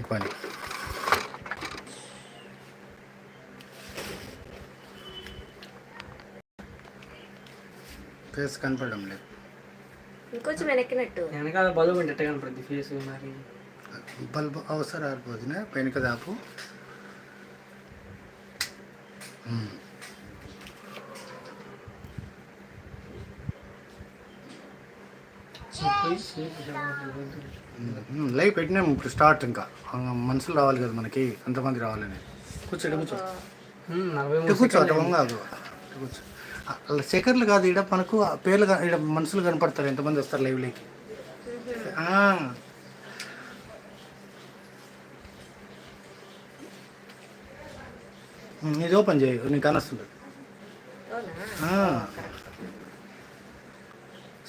పని. ఫేస్ కనపడడం లేదు. ఇంకొంచెం వెనక్కినట్టు. వెనకాల బలుగు ఉంటే కనపడుద్ది ఫేస్ మరి? బల్బ్ అవసరం ఆరిపోతుంది వెనుక దాపు. లైవ్ పెట్టినాము ఇప్పుడు స్టార్ట్ ఇంకా. మనుషులు రావాలి కదా మనకి ఎంతమంది రావాలని. కూర్చో ఈడ కూర్చో. కూర్చో కాదు కూర్చో. అలా సెకండ్లు కాదు ఇక్కడ మనకు ఆ పేర్లు ఈడ మనుషులు కనపడతారు ఎంతమంది వస్తారు లైవ్లోకి ఇది ఓపెన్ చేయ నీకు అనొస్తుంది.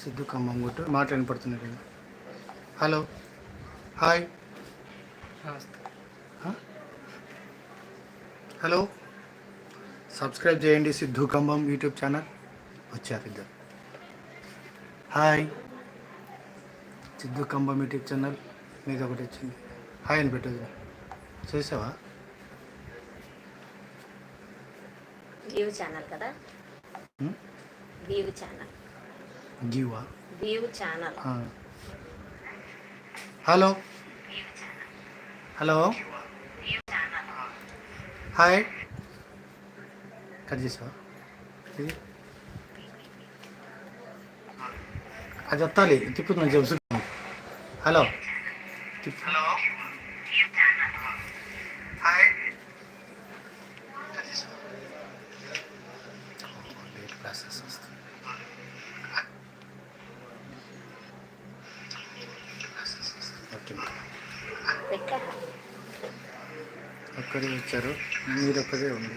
సిద్ధు ఖమ్మం కొట్టు మాట వినపడుతుంది కదా. హలో. హాయ్? హలో. సబ్స్క్రైబ్ చేయండి సిద్ధు ఖమ్మం యూట్యూబ్ ఛానల్. వచ్చారు ఇద్దరు. Hi. Siddhu Khammam YouTube channel మీద ఒకటి వచ్చింది. హాయ్ అని పెట్టదు చేసావా? వ్యూ ఛానల్ కదా? View channel. గివా view channel. Hello. Hello. Hi. Cut చేసావా? అది వత్తాలి. తిప్పు నేను చెప్తున్నాను hello hello hi late classes వస్తుంది ఓకే పెట్టా ఒక్కరే వచ్చారు మీరు ఒక్కదే ఉంది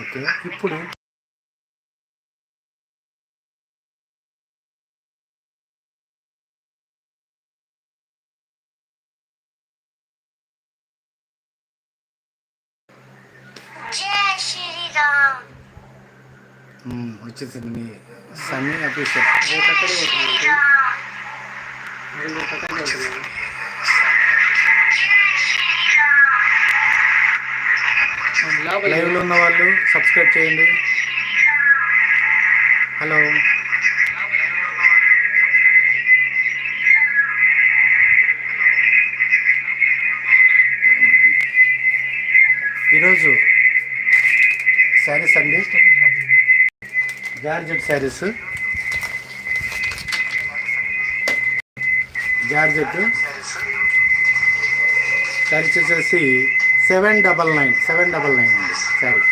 ఓకే? ఇప్పుడు వచ్చేసింది మీ సన్నీ అఫీషియల్. రేపు అక్కడే పోతుంది రేపు లైవ్లో ఉన్న వాళ్ళు సబ్స్క్రైబ్ చేయండి. హలో. ఈరోజు శారీస్ అండి. జార్జెట్ శారీస్. జార్జెట్ శారీస్. వచ్చేసి seven double nine seven double nine అండి శారీ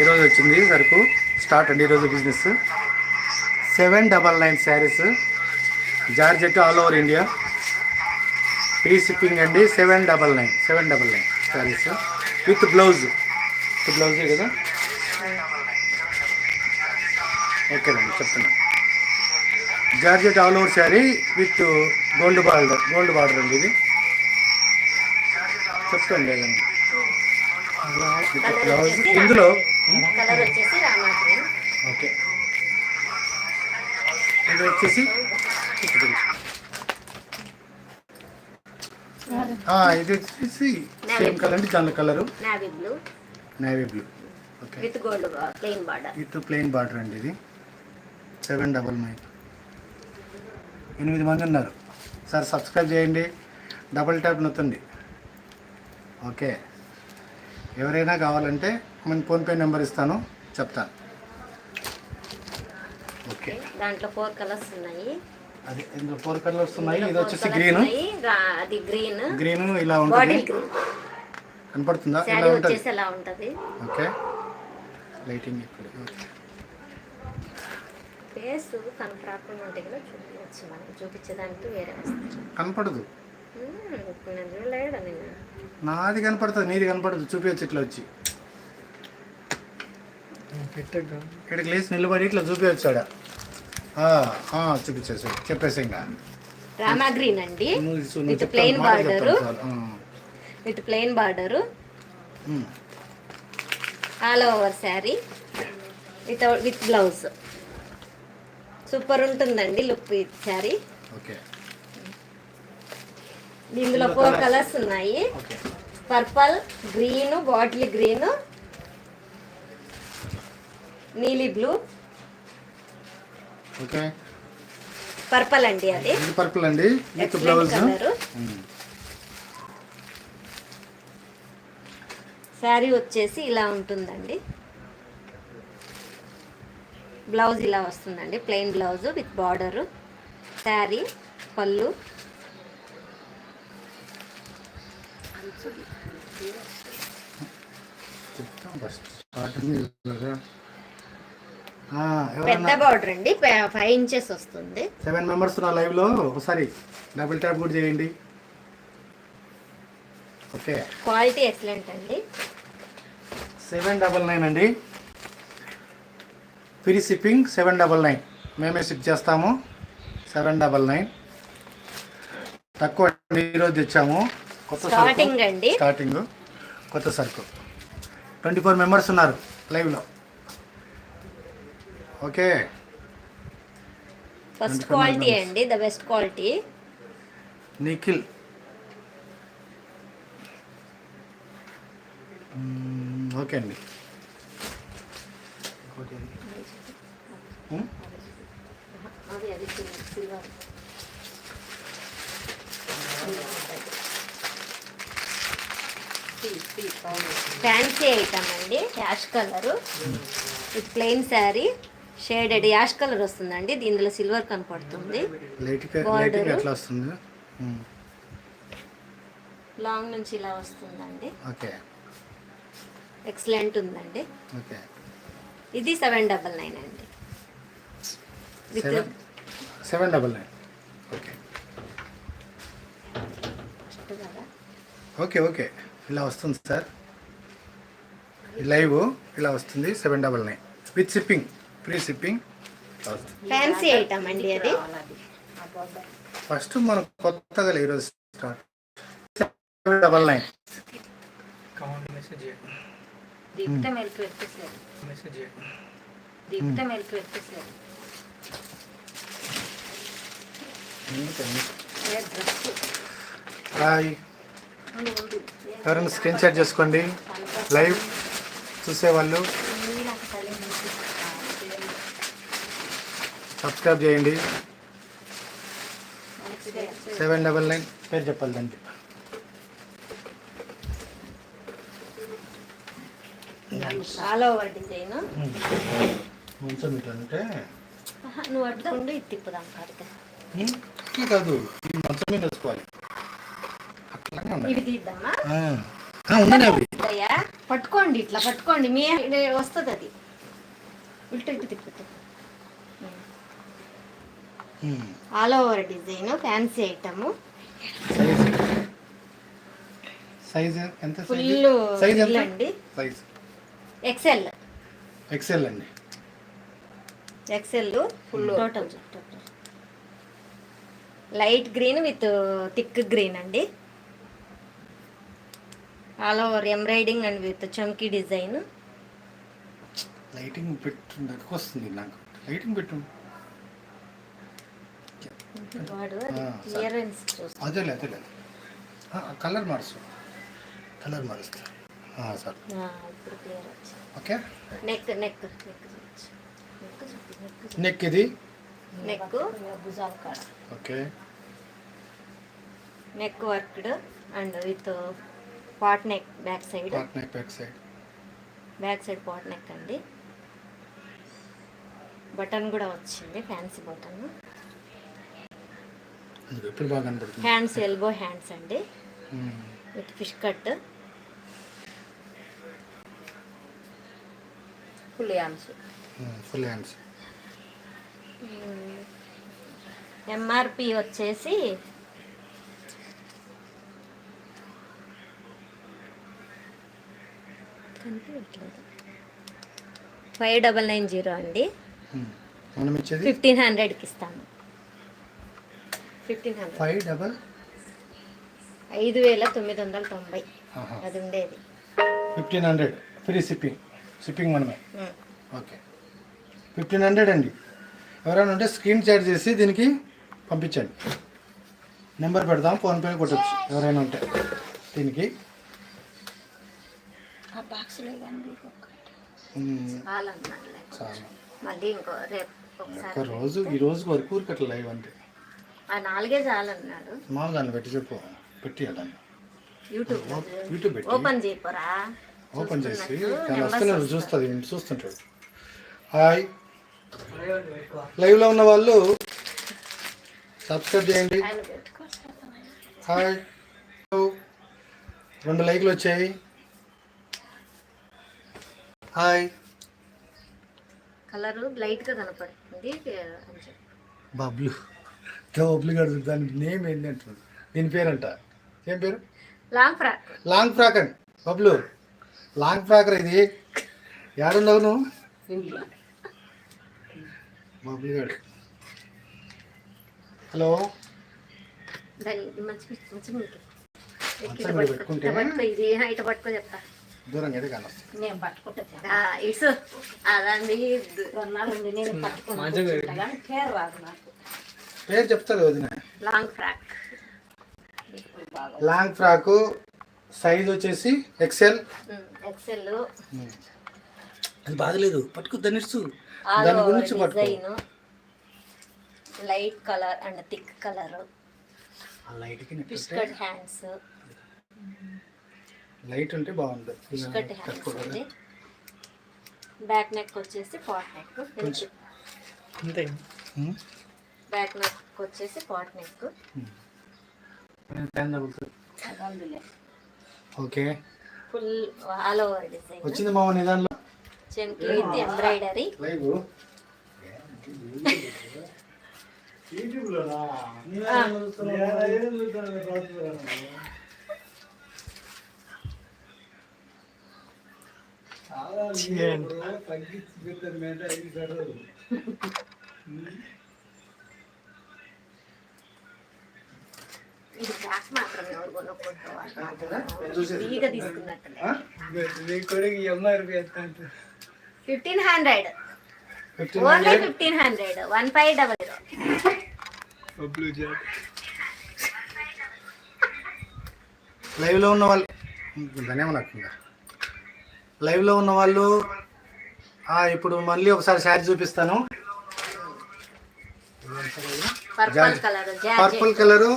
ఈరోజు వచ్చింది సరుకు స్టార్ట్ అండి ఈరోజు business. Seven double nine saris georgette all over India. Free shipping అండి seven double nine seven double nine saris. With blouse with బ్లౌజే కదా? ఓకేనండి చెప్తున్నాను georgette all over sari with gold border gold border అండి ఇది. With blouse ఇందులో colour వచ్చేసి okay. ఇది వచ్చేసి ఇది వచ్చేసి సేమ్ కలర్ అండి దాని colour. Navy blue navy blue okay with gold plain border with plain border అండి ఇది. సెవెన్ డబల్ నైన్ ఎనిమిది మంది ఉన్నారు. సార్ సబ్స్క్రైబ్ చేయండి. డబల్ ట్యాప్ నొత్తండి. ఓకే. ఎవరైనా కావాలంటే నేను ఫోన్పే నెంబర్ ఇస్తాను చెప్తాను ఓకే. దాంట్లో ఫోర్ కలర్స్ ఉన్నాయి. అది ఇందులో ఫోర్ కలర్స్ ఉన్నాయి ఇది వచ్చేసి గ్రీన్. అది గ్రీన్. గ్రీన్ ఇలా ఉంటుంది. కనపడుతుందా? ఇలా ఉంటుంది. ఎలా ఉంటది. ఓకే. లైటింగ్ ఇక్కడ. ఫేస్ కనపడకుండా ఉంటే కూడా చూపించవచ్చు మనం చూపించేదానికి వేరే కనపడదు. నాది కనపడుతుంది నీది కనపడదు చూపించచ్చు ఇట్లా వచ్చి. ఇక్కడికి లేచి నిలబడి ఇట్లా చూపించాడా చూపించేసి చెప్పేసి ఇంకా. రామా గ్రీన్ అండి. With plain border. With plain border. All over sari with with blouse super ఉంటుందండి లుక్ ఈ శారీ ఓకే. ఇందులో ఫోర్ కలర్స్ ఉన్నాయి. పర్పల్ గ్రీన్ బాటిల్ గ్రీన్ నీలి బ్లూ ఓకే. పర్పల్ అండి అది. పర్పుల్ అండి. విత్ బ్లౌజ్ శారీ వచ్చేసి ఇలా ఉంటుందండి. బ్లౌజ్ ఇలా వస్తుందండి. Plain blouse with border sari పళ్ళు. పెద్ద బార్డర్ అండి. ఫైవ్ ఇంచెస్ వస్తుంది. సెవెన్ మెంబర్స్ నా లైవ్లో ఒకసారి డబుల్ ట్యాప్ కూడా చేయండి. ఓకే. క్వాలిటీ ఎక్సలెంట్ అండి. సెవెన్ డబల్ నైన్ అండి. Free shipping seven double nine మేమే షిప్ చేస్తాము. సెవెన్ డబల్ నైన్ తక్కువ ఈరోజు తెచ్చాము. కొత్త. స్టార్టింగ్ అండి. స్టార్టింగ్ కొత్త సరుకు. ట్వంటీ ఫోర్ మెంబర్స్ ఉన్నారు లైవ్లో. ఓకే. First 24 quality. అండి the best quality Nikhil. Okay అండి? అది అది సిల్వర్ ఫ్యాన్సీ ఐటమ్ అండి ash colour. With plain sari shaded ash colour వస్తుందండి దీనిలో సిల్వర్ కనపడుతుంది. మ్మ్, లాంగ్ నుంచి ఇలా వస్తుందండి. ఎక్సలెంట్ ఉందండి. ఇది సెవెన్ డబల్ నైన్ అండి. With seven seven double nine okay okay okay ఇలా వస్తుంది సార్. ఈ లైవ్ ఇలా వస్తుంది seven double nine. With shipping free shipping. Fancy item అండి అది. ఫస్ట్ మనం కొత్తగా ఈరోజు start. Seven double nine. Count message చేయండి దీప్త మెల్క్ పెట్టేసారు మెసేజ్ చేయండి దీప్త మెల్క్ పెట్టేసారు హాయ్ ఎవరైనా స్క్రీన్ షాట్ చేసుకోండి. లైవ్ చూసేవాళ్ళు సబ్స్క్రైబ్ చేయండి. సెవెన్ డబల్ నైన్ పేరు చెప్పాలి దానికి. ఇట్లంటే నువ్వు అడ్డుకుండు ఇది తిప్పుదాం కాదు మంచం మీద వేసుకోవాలి. అవి. అయ్యా పట్టుకోండి ఇట్లా పట్టుకోండి. మీ వస్తుంది అది ఇటు ఇటు. All over design fancy item size size ఎంత ఫుల్ సైజ్ ఎంత? అండి సైజ్ ఎక్సెల్ ఎక్సెల్ అండి. XL full total light green with thick green అండి. All over embroidering and with చమ్కీ design lighting పెట్టు ఎక్కువ వస్తుంది నాకు. లైటింగ్ పెట్టు. క్లియరెన్స్ అదేలే అదేలే. కలర్ మార్చు కలర్ మారుస్తా. ఆ, సార్. ఇప్పుడు క్లియర్ వచ్చింది okay? Neck neck neck neck ఇది neck okay. Neck worked and with pot neck back side. Part neck back side. Back side pot neck అండి. బటన్ కూడా వచ్చింది ఫ్యాన్సీ బటన్. ఎప్పుడు బాగా కనపడుతుంది? హ్యాండ్స్ ఎల్బో హ్యాండ్స్ అండి. With fish cut. Full um, full hands. MRP వచ్చేసి కనిపించట్లేదు five double nine zero అండి. మనం ఇచ్చేది? ఫిఫ్టీన్ హండ్రెడ్కి ఇస్తాను ఫిఫ్టీన్ హండ్రెడ్. Five double? ఐదు వేల తొమ్మిది వందల తొంభై. అది ఉండేది. Fifteen hundred. Free shipping. Shipping మనమే. ఓకే. ఫిఫ్టీన్ హండ్రెడ్ అండి. ఎవరైనా ఉంటే స్క్రీన్ షాట్ చేసి దీనికి పంపించండి. నెంబర్ పెడదాం ఫోన్పే కొట్టచ్చు. ఎవరైనా ఉంటే దీనికి. ఆ బాక్స్లో కానీ ఉమ్, చాలన్నట్లే చాలా. మళ్ళీ ఇంకో రేపు ఒక ఒకసారి రోజు ఈ రోజు వరకు ఊరికట్ల లైవ్ అంటే ఆ నాలుగే చాలన్నాడు. మామూలు దాన్ని పెట్టి చెప్పు. పెట్టి దాన్ని? యూట్యూబ్ యూట్యూబ్ పెట్టి? ఓపెన్ చేయపోరా. ఓపెన్ చేసి వస్తున్నాడు. చూస్తుంది ఈయన చూస్తుంటాడు. హాయ్. లైవ్లో ఉన్న వాళ్ళు సబ్స్క్రైబ్ చేయండి. ఆయన. హాయ్. రెండు లైక్లు వచ్చాయి. హాయ్. కలరు లైట్గా కనపడుతుంది బబ్లు. బబ్లు గారు దాని నేమ్ ఏంటి అంటున్నాడు దీని పేరంట. ఏం పేరు? లాంగ్ ఫ్రాక్ లాంగ్ ఫ్రాక్ అండి బబ్లు లాంగ్ ఫ్రాక్ ఇది. ఏడున్నావు నువ్వు? బబ్లు గారు. హలో. దాని మంచి మంచి పెట్టుకుంటే? పట్టుకో ఇది ఇటు పట్టుకో చెప్తా. అయితే కానీ నేను పట్టుకుంటా ఆ, ఇసు. అదండి కొన్నాళ్ళండి నేను పట్టుకుంటా మంచిగా కానీ పేరు రాదు నాకు. పేరు చెప్తారు వదిన? Long frock. Long frock size వచ్చేసి ఎక్సెల్. ఎక్సెల్. అది బాగలేదు. పట్టుకో ఆల్ దాని గురించి పట్టుకో. Light colour and thick colour. ఆ లైట్కి బిస్కట్ హ్యాండ్స్. లైట్ ఉంటే బాగుంది బ్యాక్ నెక్ వచ్చేసి పాట్ నెక్. అంతే. బ్యాక్ నెక్ వచ్చేసి pot neck. Okay. Full all over design. వచ్చింది మామ నిదాన్లో. చెంకి విత్ ఎంబ్రాయిడరీ. లైవ్. ఇది బ్యాక్ మాత్రం ఎవరు fifteen hundred only fifteen hundred one five double zero లైవ్లో ఉన్న వాళ్ళు ధన్యవాదాలు లైవ్లో ఉన్న వాళ్ళు ఆ, ఇప్పుడు మళ్ళీ ఒకసారి శారీ చూపిస్తాను. Purple colour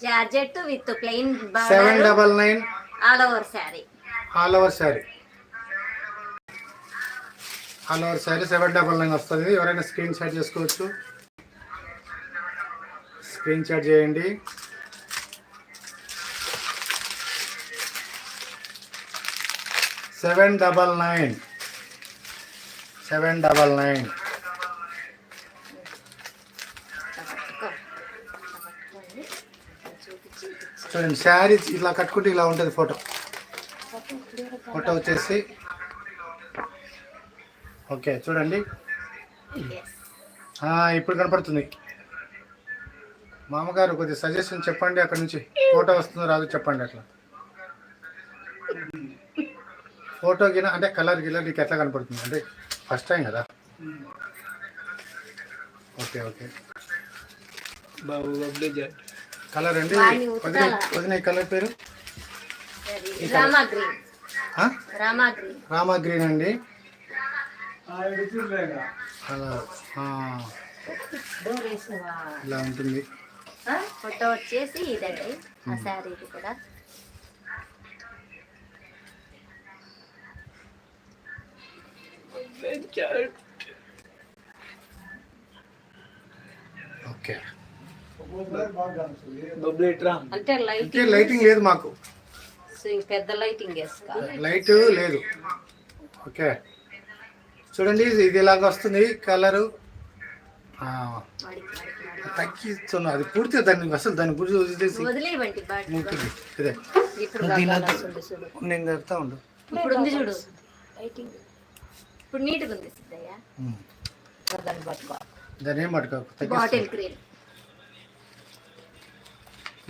georgette with plain seven double nine all over sari all over sari all over sari seven double nine వస్తుంది. ఎవరైనా స్క్రీన్ షాట్ చేసుకోవచ్చు. స్క్రీన్ షాట్ చేయండి. Seven double nine. Seven double nine. చూడండి శారీ ఇలా కట్టుకుంటే ఇలా ఉంటుంది ఫోటో. ఫోటో వచ్చేసి ఓకే చూడండి. ఇప్పుడు కనపడుతుంది. మామగారు కొద్దిగా సజెషన్ చెప్పండి అక్కడ నుంచి ఫోటో వస్తుందో రాదు చెప్పండి అట్లా. ఫోటో గిన అంటే కలర్ గిల నీకు ఎట్లా కనపడుతుంది? అంటే ఫస్ట్ టైం కదా? Okay okay. బాబు కలర్ అండి? వదిన కలర్ పేరు? రామా గ్రీన్. అండి. వేసినవా ఇలా ఉంటుంది. ఫోటో వచ్చేసి ఇదండి ఆ కూడా. ఓకే అంటే లైట్ ఇంకే లైటింగ్ లేదు మాకు. పెద్ద లైటింగ్ లైట్ లేదు. ఓకే చూడండి ఇది ఇలాగ వస్తుంది కలరు. తగ్గిస్తున్నా అది పూర్తిగా దాన్ని అసలు దాని గురించి ఉంటుంది ఇదే. నేను చెప్తా ఉండు ఇప్పుడు ఉంది చూడు. లైటింగ్ ఇప్పుడు నీట్గా ఉంది సిద్ధయ్య. దాన్ని పట్టుకో. దాన్ని ఏం పట్టుకోకు బాటిల్ గ్రీన్.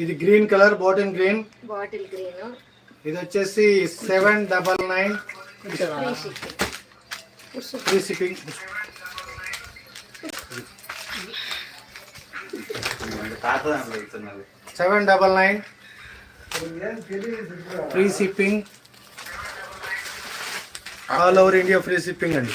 ఇది green colour bottle green. Bottle green. ఇది వచ్చేసి seven double nine. Free shipping. Seven double nine. Free shipping. All over India free shipping అండి.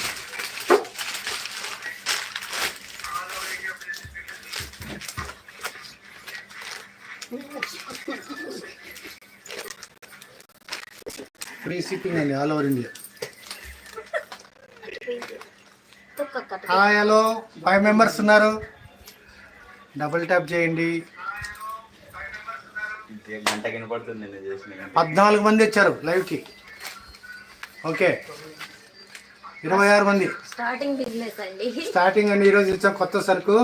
ఫ్రీ షిప్పింగ్ అండి all over India. Hi hello five members ఉన్నారు. Double tap చేయండి. పద్నాలుగు మంది వచ్చారు లైవ్కి. ఓకే. ఇరవై ఆరు మంది. స్టార్టింగ్ బిజినెస్ అండి. స్టార్టింగ్ అండి ఈరోజు ఇచ్చాం కొత్త సరుకు.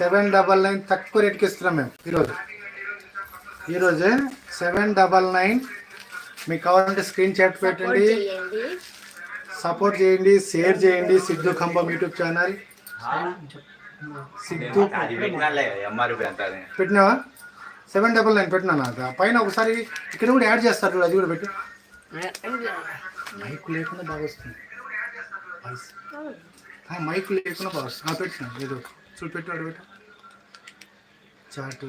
సెవెన్ డబల్ నైన్ తక్కువ రేట్కి ఇస్తున్నాం మేము ఈరోజు. ఈరోజు సెవెన్ డబల్ నైన్ మీకు కావాలంటే స్క్రీన్ షాట్ సపోర్ట్ పెట్టండి. చేయండి. సపోర్ట్ చేయండి షేర్ చేయండి. Siddhu Khambham YouTube channel Siddhu. పెట్టినావా? సెవెన్ డబల్ నైన్ పెట్టినా నాకు పైన ఒకసారి ఇక్కడ కూడా యాడ్ చేస్తారు అది కూడా పెట్టు. మైక్ లేకుండా బాగా వస్తుంది. మైక్ లేకుండా ఆ, పెట్టినా ఏదో చూడు పెట్టు అడు పెట్టు. చాటు.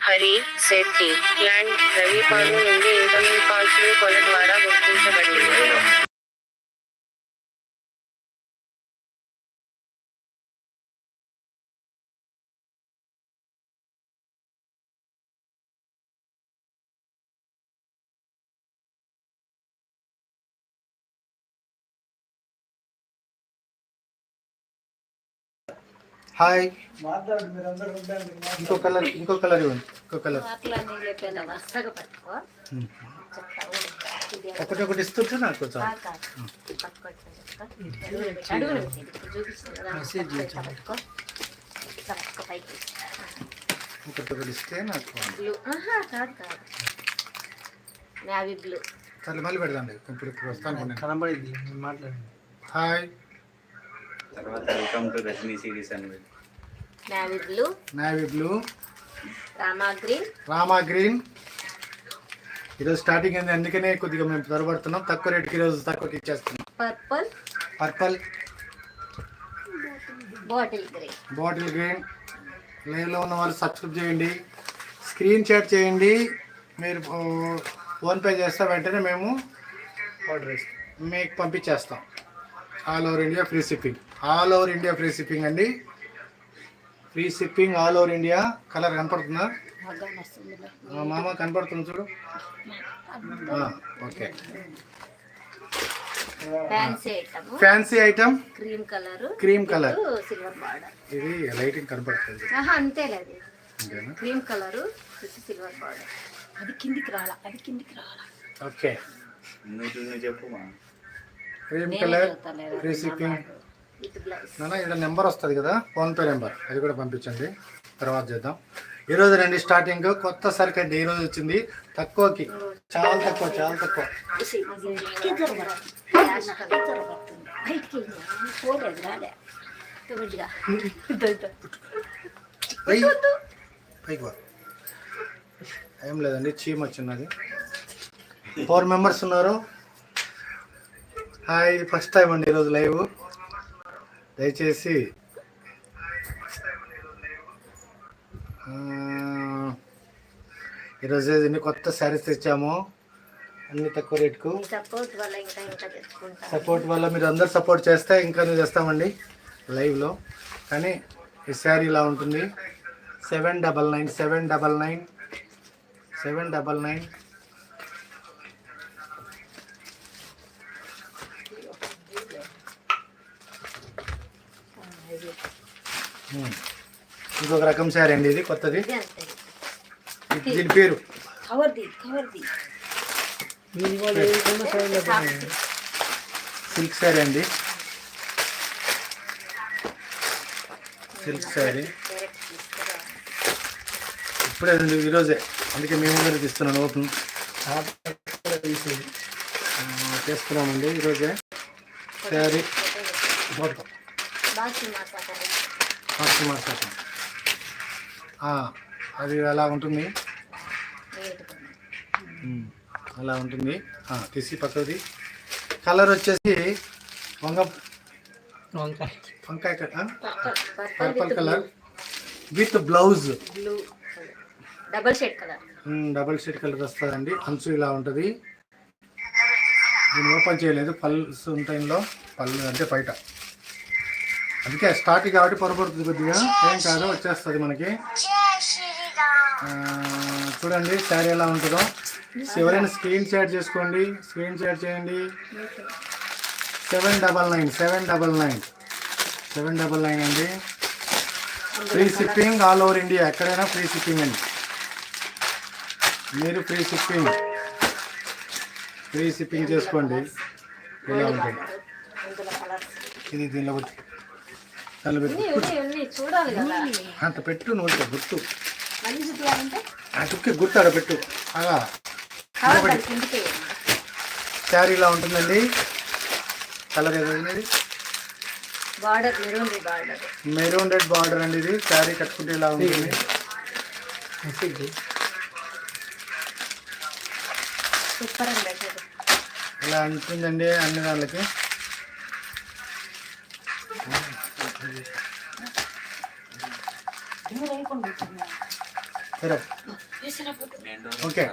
హరి శెట్టి ల్యాండ్ రవిపాలు నుండి ఇన్కమింగ్ కాల్స్ కొల ద్వారా గుర్తించబడింది. హాయ్ ఇంకో కలర్ ఇంకో కలర్ ఇవ్వండి ఇంకో కలర్. ఒకటి ఒకటి ఇస్తుంటే నాకు కొంచెం. ఒకటి ఒకటి ఇస్తే నాకు సరే మళ్ళీ ఇప్పుడు వస్తాను. నేను కనబడింది మాట్లాడండి. హాయ్ తర్వాత వెల్కమ్ టు రజనీ సిరీస్ పెట్టి. Navy blue navy blue Rama green Rama green ఈరోజు స్టార్టింగ్ అయింది అందుకనే కొద్దిగా మేము త్వరపడుతున్నాం. తక్కువ రేటుకి ఈరోజు తక్కువకి ఇచ్చేస్తున్నాం. Purple purple bottle green bottle green లైవ్లో ఉన్న వాళ్ళు సబ్స్క్రైబ్ చేయండి. స్క్రీన్ షాట్ చేయండి. మీరు ఫోన్పే చేస్తే వెంటనే మేము ఆర్డర్ ఇస్తాం. మీకు పంపించేస్తాం. All over India free shipping all over India free shipping అండి. Free shipping all over India. Colour కనపడుతుందా? ఆ, మామ కనపడుతుంది చూడు. ఆ, okay. Fancy item fancy item cream colour cream colour ఇది లైటింగ్ కనపడుతుంది. అంతేలేదు క్రీమ్ కలర్ సిల్వర్ బార్డర్ అది కిందికి రాలా అది కిందికి రాలా ఓకే. నువ్వు నువ్వు చెప్పు క్రీమ్ కలర్. ఫ్రీ షిప్పింగ్ నాన్న ఇక్కడ నెంబర్ వస్తుంది కదా ఫోన్పే నెంబర్. అది కూడా పంపించండి. తర్వాత చేద్దాం. ఈరోజు రండి స్టార్టింగ్ కొత్త సరుకు అండి. ఈరోజు వచ్చింది తక్కువకి. చాలా తక్కువ చాలా తక్కువ. ఏం లేదండి చీమ వచ్చినది ఫోర్ మెంబర్స్ ఉన్నారు. హాయ్ ఫస్ట్ టైం అండి ఈరోజు లైవ్ దయచేసి ఈరోజు ఎన్ని కొత్త శారీస్ తెచ్చాము అన్ని తక్కువ రేటుకు. సపోర్ట్ వల్ల మీరు అందరు సపోర్ట్ చేస్తే ఇంకా చేస్తామండి లైవ్లో కానీ ఈ శారీ ఇలా ఉంటుంది. Seven double nine seven double nine seven double nine ఇంకొక రకం శారీ అండి ఇది కొత్తది. దీని పేరు? సిల్క్ శారీ అండి. సిల్క్ శారీ. ఇప్పుడే రెండు ఈరోజే అందుకే మేము ముందర తీస్తున్నాను ఓపెన్. చేస్తున్నామండి ఈరోజే శారీ. ఫస్ట్ మార్చాలి అది అలా ఉంటుంది. అలా ఉంటుంది. ఆ, తీసి పక్కది. కలర్ వచ్చేసి వంగ వంకాయ. వంకాయ purple colour. With blouse. Blue double shade colour. Double shade colour వస్తుందండి. అంచు ఇలా ఉంటుంది. దీన్ని ఓపెన్ చేయలేదు. పల్స్ ఉంటాయిలో పళ్ళు అంటే బయట. అందుకే స్టార్టింగ్ కాబట్టి పొరపడుతుంది కొద్దిగా. ఏం కాదు వచ్చేస్తుంది మనకి. చూడండి శారీ ఎలా ఉంటుందో. ఎవరైనా స్క్రీన్ షేర్ చేసుకోండి. స్క్రీన్ షేర్ చేయండి. Seven double nine seven double nine. Seven double nine అండి. Free shipping all over India. ఎక్కడైనా ఫ్రీ షిప్పింగ్ అండి. మీరు ఫ్రీ షిప్పింగ్. ఫ్రీ షిప్పింగ్ చేసుకోండి. ఇలా ఉంటుంది. ఇది దీనిలో అంత పెట్టు నువ్వు గుర్తు. ఆ చుక్కి గుర్తు ఆడ పెట్టు. అలా శారీ ఇలా ఉంటుందండి. Colour ఏదైనది border maroon border. Maroon red border అండి ఇది. శారీ కట్టుకుంటే ఇలా ఉంటుంది ఇలా ఉంటుందండి అన్ని దానికి సరే ఓకే.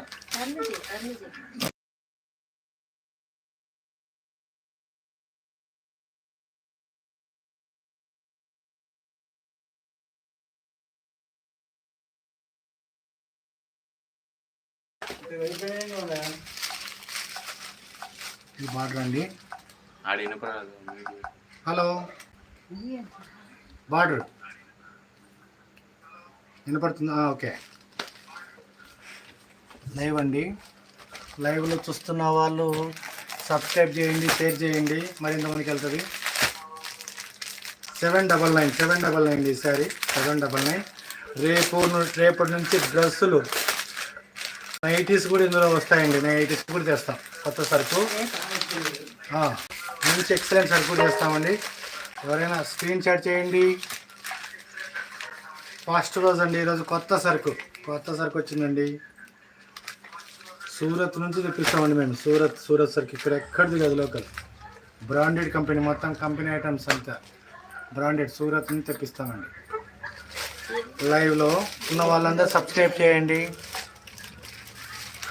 ఇది బార్డర్ అండి హలో. బార్డర్ వినపడుతుందా? ఓకే. లైవ్ అండి లైవ్లో చూస్తున్న వాళ్ళు సబ్స్క్రైబ్ చేయండి షేర్ చేయండి. మరింత మందికి వెళ్తుంది. Seven double nine seven double nine ఈసారి సెవెన్ డబల్ నైన్. రేపు రేపటి నుంచి డ్రెస్సులు నైటీస్ కూడా ఇందులో వస్తాయండి. నైటీస్ కూడా తెస్తాం. కొత్త సరుకు. మంచి ఎక్సలెంట్ సరుకు చేస్తామండి ఎవరైనా స్క్రీన్ షాట్ చేయండి. ఫాస్ట్ రోజు అండి. ఈరోజు కొత్త సరుకు. కొత్త సరుకు వచ్చిందండి. సూరత్ నుంచి తెప్పిస్తామండి మేము. సూరత్ సూరత్ సరుకు ఇక్కడ ఎక్కడిది కాదు లోకల్. బ్రాండెడ్ కంపెనీ మొత్తం కంపెనీ ఐటమ్స్ అంతా. బ్రాండెడ్ సూరత్ నుంచి తెప్పిస్తామండి. లైవ్లో ఉన్న వాళ్ళందరూ సబ్స్క్రైబ్ చేయండి.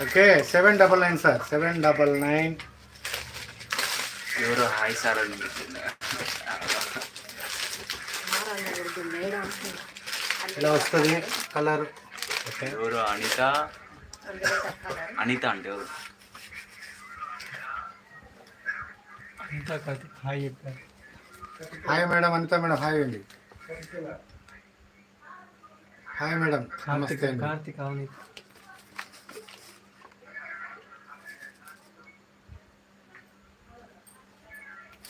Okay seven double nine sir seven double nine ఎవరో హాయ్ సార్ అని ఇలా వస్తుంది కలర్ ఓకే. ఎవరు అనిత. అనిత అంటే అంతా కాదు హాయ్ చెప్పారు. Hi madam Anitha madam hi అండి. హాయ్ మేడం నమస్తే Karthik Avani.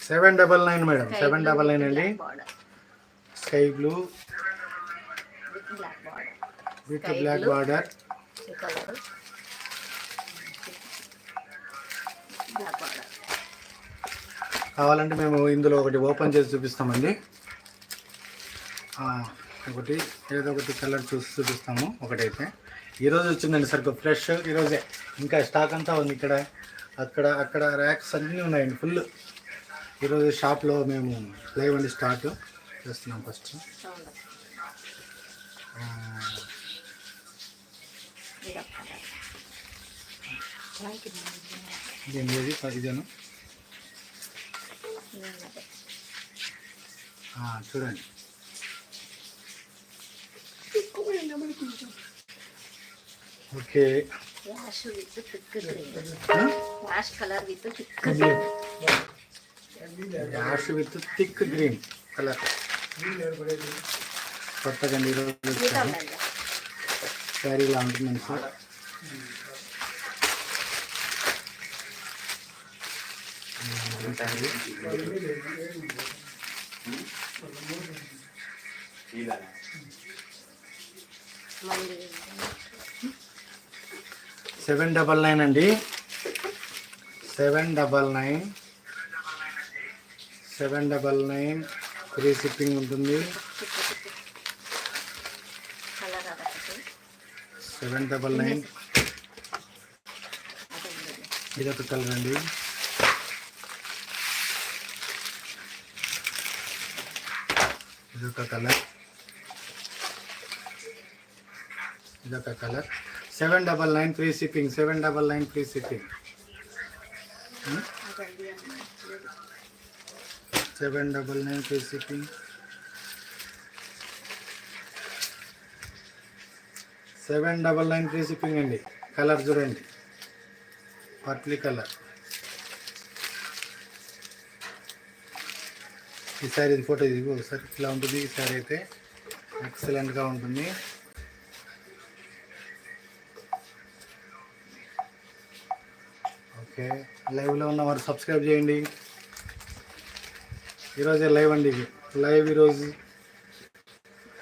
Seven double nine madam seven double nine అండి. Sky blue with black border కావాలంటే మేము ఇందులో ఒకటి ఓపెన్ చేసి చూపిస్తామండి. ఒకటి ఏదో ఒకటి కలర్ చూసి చూపిస్తాము ఒకటైతే. ఈరోజు వచ్చిందండి సరుకు ఫ్రెష్ ఈరోజే ఇంకా స్టాక్ అంతా ఉంది ఇక్కడ. అక్కడ అక్కడ ర్యాక్స్ అన్నీ ఉన్నాయండి ఫుల్. ఈరోజు షాప్లో మేము లైవ్ అండి స్టార్ట్ చేస్తున్నాం ఫస్ట్. సౌండ్ ఇది ఒక కలర్ దీని ఏది ఇదేను ఆ, చూడండి okay ash with thick green ఆ? Ash colour with thick ash with thick green colour కొత్తగా ఈరోజు వచ్చాము శారీ ఇలా ఉంటుందండి సార్ ఉంటాయి సెవెన్ డబల్ నైన్ అండి. Seven double nine. Seven double nine. Free shipping ఉంటుంది. Seven double nine. ఇదొక కలర్ అండి. ఇదొక కలర్ ఇదొక colour seven double nine free shipping seven double nine free shipping seven double nine free shipping seven double nine free shipping అండి. Colour చూడండి. Purple colour ఈ సారీ ఇది photo ఇది ఒకసారి ఇలా ఉంటుంది ఈ సారీ అయితే. ఎక్సలెంట్గా ఉంటుంది. ఓకే లైవ్లో ఉన్న వారు సబ్స్క్రైబ్ చేయండి. ఈరోజే లైవ్ అండి ఇది. లైవ్ ఈరోజు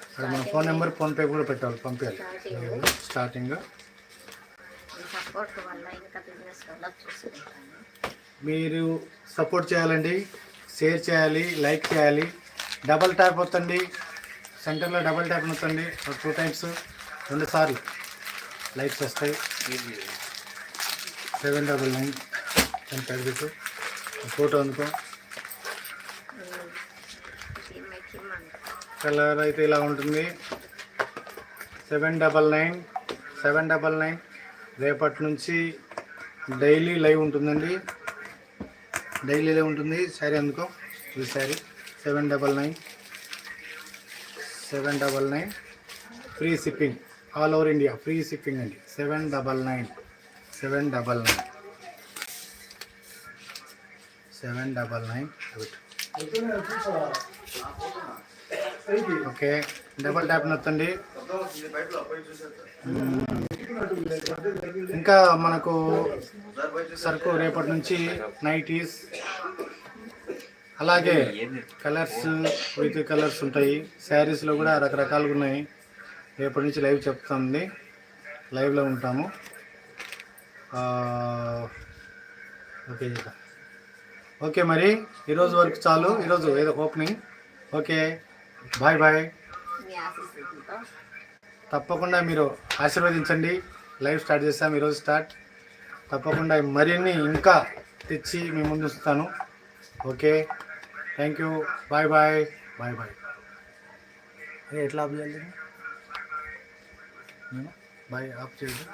అక్కడ మన ఫోన్ నెంబర్ ఫోన్పే కూడా పెట్టాలి పంపించాలి స్టార్టింగ్. మీరు సపోర్ట్ చేయాలండి. షేర్ చేయాలి లైక్ చేయాలి. డబల్ ట్యాప్ వస్తుంది. సెంటర్లో డబల్ ట్యాప్ నొత్తండి ఒక టూ టైమ్స్ రెండు సార్లు లైక్స్ వస్తాయి. Seven double nine ten thirty photo అందుకో. కలర్ అయితే ఇలా ఉంటుంది. Seven double nine seven double nine. రేపటి నుంచి డైలీ లైవ్ ఉంటుందండి. డైలీ లైవ్ ఉంటుంది శారీ అందుకో. ఈ sari. Seven double nine. Seven double nine. Free shipping. All over India. Free shipping అండి. Seven double nine. Seven double nine. Seven double nine. Okay. Double tap నొత్తండి. ఇంకా మనకు సరుకు రేపటి నుంచి నైటీస్ అలాగే కలర్స్ విత్ కలర్స్ ఉంటాయి. శారీస్లో కూడా రకరకాలుగా ఉన్నాయి. రేపటి నుంచి లైవ్ చెప్తుంది. లైవ్లో ఉంటాము. ఓకే ఓకే మరి ఈరోజు వరకు చాలు. ఈరోజు ఏదో ఓపెనింగ్. Okay bye bye. తప్పకుండా మీరు ఆశీర్వదించండి. లైవ్ స్టార్ట్ చేస్తాం. ఈరోజు స్టార్ట్. తప్పకుండా మరిన్ని ఇంకా తెచ్చి మీ ముందు ఉంచుతాను. Okay? Thank you bye bye bye bye ఎట్లా ఆఫ్ చేయాలి? బాయ్ ఆఫ్ చేయండి